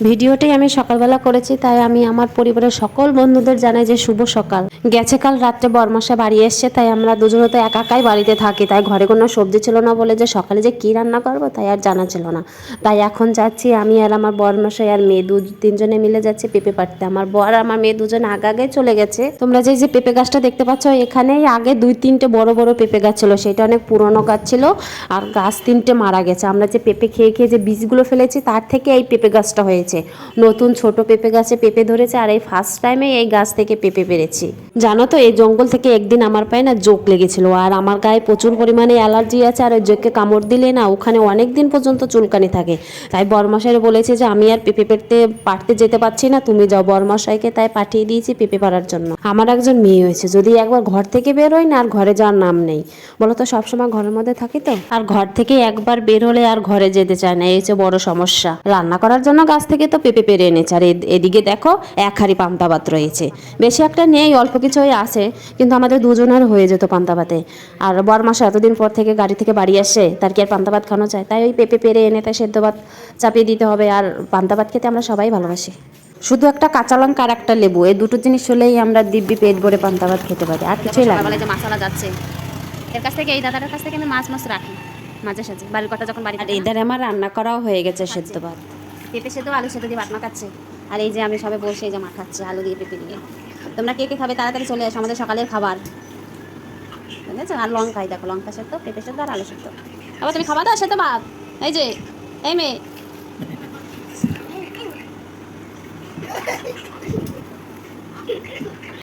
ভিডিওটাই আমি সকালবেলা করেছি তাই আমি আমার পরিবারের সকল বন্ধুদের জানাই যে শুভ সকাল। গেছে কাল রাত্রে বরমাসা বাড়ি এসছে, তাই আমরা দুজনে তো একাকাই বাড়িতে থাকি। তাই ঘরে কোনো সবজি ছিল না বলে যে সকালে যে কী রান্না করব তাই আর জানা ছিল না। তাই এখন যাচ্ছি আমি আর আমার বরমাসাই আর মেয়ে দু তিনজনে মিলে যাচ্ছি পেঁপে পাড়তে। আমার বর আমার মেয়ে দুজন আগে আগে চলে গেছে। তোমরা যে যে পেঁপে গাছটা দেখতে পাচ্ছ, এখানেই আগে দুই তিনটে বড় বড় পেঁপে গাছ ছিল। সেটা অনেক পুরনো গাছ ছিল আর গাছ তিনটে মারা গেছে। আমরা যে পেঁপে খেয়ে খেয়ে যে বীজগুলো ফেলেছি, তার থেকে এই পেঁপে গাছটা হয়েছে। নতুন ছোট পেঁপে গাছে পেঁপে ধরেছে আর এই ফার্স্ট টাইমে এই গাছ থেকে পেঁপে পেরেছি জানো তো এই জঙ্গল থেকে একদিন আমার পায়ে না জোক লেগেছিল আর আমার গায়ে প্রচুর পরিমাণে অ্যালার্জি আছে আর ওই জোককে কামড় দিলে না ওখানে অনেক দিন পর্যন্ত চুলকানি থাকে। তাই বরমশাই বলেছে যে আমি আর পেঁপে পেড়তে পারতে যেতে পারছি না। তুমি যাও বরমশাইকে তাই পাঠিয়ে দিয়েছি পেঁপে পাড়ার জন্য। আমার একজন মেয়ে হয়েছে। যদি একবার ঘর থেকে বের হই না আর ঘরে যাওয়ার নাম নেই। বলো তো সবসময় ঘরের মধ্যে থাকি তো? আর ঘর থেকে একবার বের হলে আর ঘরে যেতে চায় না। এই হচ্ছে বড় সমস্যা। রান্না করার জন্য গাছ থেকে তো পেঁপে পেরে এনেছে। আর এদিকে দেখো এক হাড়ি পান্তা ভাত রয়েছে। বেশি একটা নেই অল্প কিছুই আছে কিন্তু আমাদের দুজনের হয়ে যেত পান্তা ভাতে। আর বরমাসা এতদিন পর থেকে গাড়ি থেকে বাড়ি আসে তার কি আর পান্তা ভাত খাওয়ানো যায়? তাই ওই পেঁপে পেরে এনে তাই সেদ্ধ ভাত চাপিয়ে দিতে হবে আর পান্তা ভাত খেতে আমরা সবাই ভালোবাসি। শুধু একটা কাঁচা লঙ্কা আর একটা লেবু এই দুটো জিনিস হলেই আমরা দিব্যি পেট ভরে পান্তা ভাত খেতে পারি আর কিছুই লাগে যে মশলা যাচ্ছে এর কাছ থেকে এই দাদার কাছ থেকে আমি মাছ মাছ রাখি মাঝে সাঝে বাড়ির কথা যখন বাড়ি আর এদের আমার রান্না করাও হয়ে গেছে সেদ্ধ ভাত। পেঁপে সেদ্ধ আলু সেদ্ধ দিয়ে ভাত মাখাচ্ছে আর এই যে আমি সবে বসে এই যে মাখাচ্ছি আলু দিয়ে পেঁপে দিয়ে। তোমরা কে কে খাবে তাড়াতাড়ি চলে আসো আমাদের সকালের খাবার। ঠিক আছে আর লঙ্কাই দেখো, লঙ্কা সেদ্ধ, পেঁপে সেদ্ধ আর আলু সেদ্ধ। আবার তুমি খাবা দাও সেদ্ধ ভাত এই যে, এই মেয়ে।